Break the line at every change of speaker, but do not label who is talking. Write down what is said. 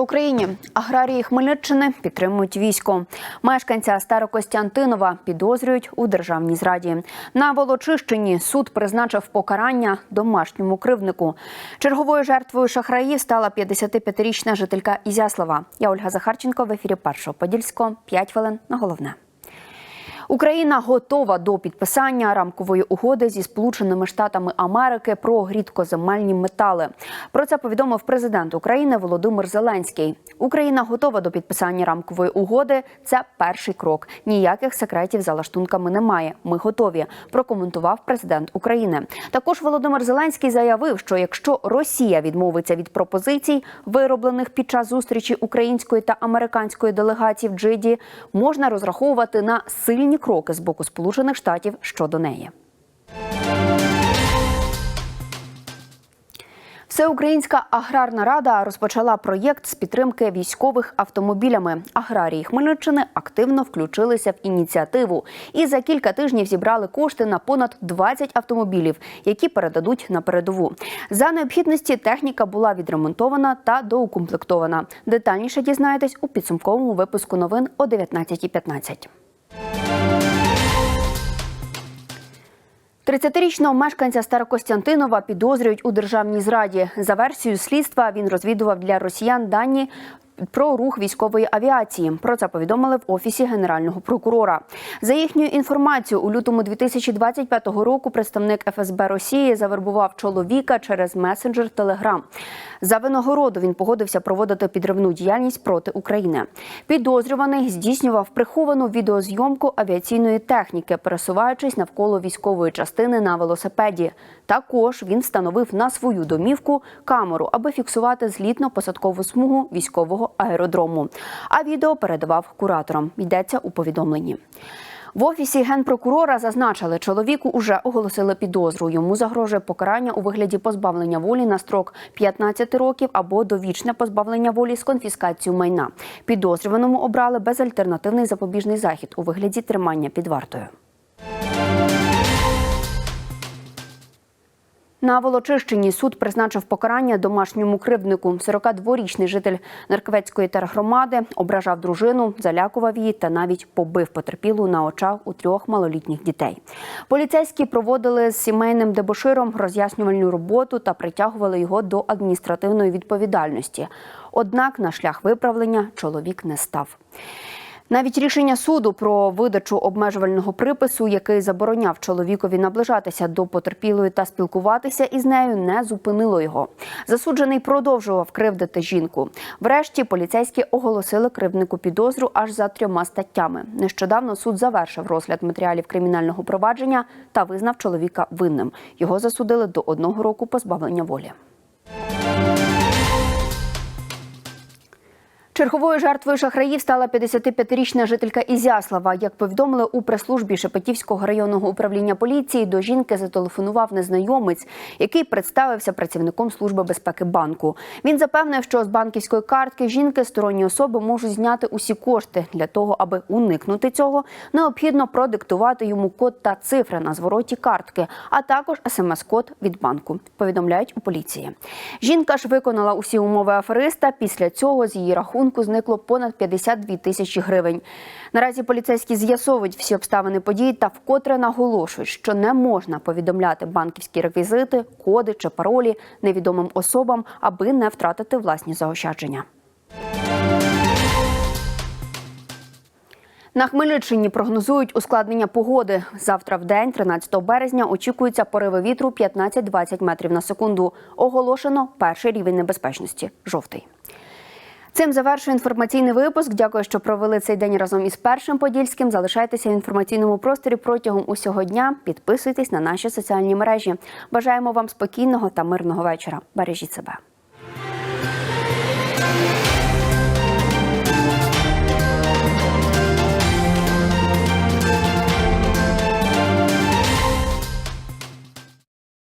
Україні! Аграрії Хмельниччини підтримують військо. Мешканця Старокостянтинова підозрюють у державній зраді. На Волочищині суд призначив покарання домашньому кривднику. Черговою жертвою шахраїв стала 55-річна жителька Ізяслава. Я Ольга Захарченко в ефірі Першого Подільського. П'ять хвилин на головне. Україна готова до підписання рамкової угоди зі Сполученими Штатами Америки про рідкоземельні метали. Про це повідомив президент України Володимир Зеленський. Україна готова до підписання рамкової угоди. Це перший крок. Ніяких секретів за лаштунками немає. Ми готові. Прокоментував президент України. Також Володимир Зеленський заявив, що якщо Росія відмовиться від пропозицій, вироблених під час зустрічі української та американської делегацій в Джиді, можна розраховувати на сильні кроки з боку Сполучених Штатів щодо неї. Всеукраїнська аграрна рада розпочала проєкт з підтримки військових автомобілями. Аграрії Хмельниччини активно включилися в ініціативу і за кілька тижнів зібрали кошти на понад 20 автомобілів, які передадуть на передову. За необхідності техніка була відремонтована та доукомплектована. Детальніше дізнаєтесь у підсумковому випуску новин о 19.15. 30-річного мешканця Старокостянтинова підозрюють у державній зраді. За версією слідства він розвідував для росіян дані. Про рух військової авіації про це повідомили в офісі генерального прокурора. За їхньою інформацією, у лютому 2025 року представник ФСБ Росії завербував чоловіка через месенджер Телеграм. За винагороду він погодився проводити підривну діяльність проти України. Підозрюваний здійснював приховану відеозйомку авіаційної техніки, пересуваючись навколо військової частини на велосипеді. Також він встановив на свою домівку камеру, аби фіксувати злітно-посадкову смугу військового аеродрому. А відео передавав кураторам. Йдеться у повідомленні. В офісі генпрокурора зазначили, чоловіку уже оголосили підозру. Йому загрожує покарання у вигляді позбавлення волі на строк 15 років або довічне позбавлення волі з конфіскацією майна. Підозрюваному обрали безальтернативний запобіжний захід у вигляді тримання під вартою. На Волочищині суд призначив покарання домашньому кривднику. 42-річний житель Нерквецької тергромади ображав дружину, залякував її та навіть побив потерпілу на очах у трьох малолітніх дітей. Поліцейські проводили з сімейним дебоширом роз'яснювальну роботу та притягували його до адміністративної відповідальності. Однак на шлях виправлення чоловік не став. Навіть рішення суду про видачу обмежувального припису, який забороняв чоловікові наближатися до потерпілої та спілкуватися із нею, не зупинило його. Засуджений продовжував кривдити жінку. Врешті поліцейські оголосили кривднику підозру аж за трьома статтями. Нещодавно суд завершив розгляд матеріалів кримінального провадження та визнав чоловіка винним. Його засудили до одного року позбавлення волі. Черговою жертвою шахраїв стала 55-річна жителька Ізяслава. Як повідомили у прес-службі Шепетівського районного управління поліції, до жінки зателефонував незнайомець, який представився працівником служби безпеки банку. Він запевнив, що з банківської картки жінки сторонні особи можуть зняти усі кошти. Для того, аби уникнути цього, необхідно продиктувати йому код та цифри на звороті картки, а також смс-код від банку. Повідомляють у поліції. Жінка ж виконала усі умови афериста. Після цього з її рахунку рахунку зникло понад 52 тисячі гривень. Наразі поліцейські з'ясовують всі обставини подій та вкотре наголошують, що не можна повідомляти банківські реквізити, коди чи паролі невідомим особам, аби не втратити власні заощадження. На Хмельниччині прогнозують ускладнення погоди. Завтра в день, 13 березня, очікуються пориви вітру 15-20 метрів на секунду. Оголошено перший рівень небезпечності жовтий. Цим завершую інформаційний випуск. Дякую, що провели цей день разом із першим подільським. Залишайтеся в інформаційному просторі протягом усього дня. Підписуйтесь на наші соціальні мережі. Бажаємо вам спокійного та мирного вечора. Бережіть себе.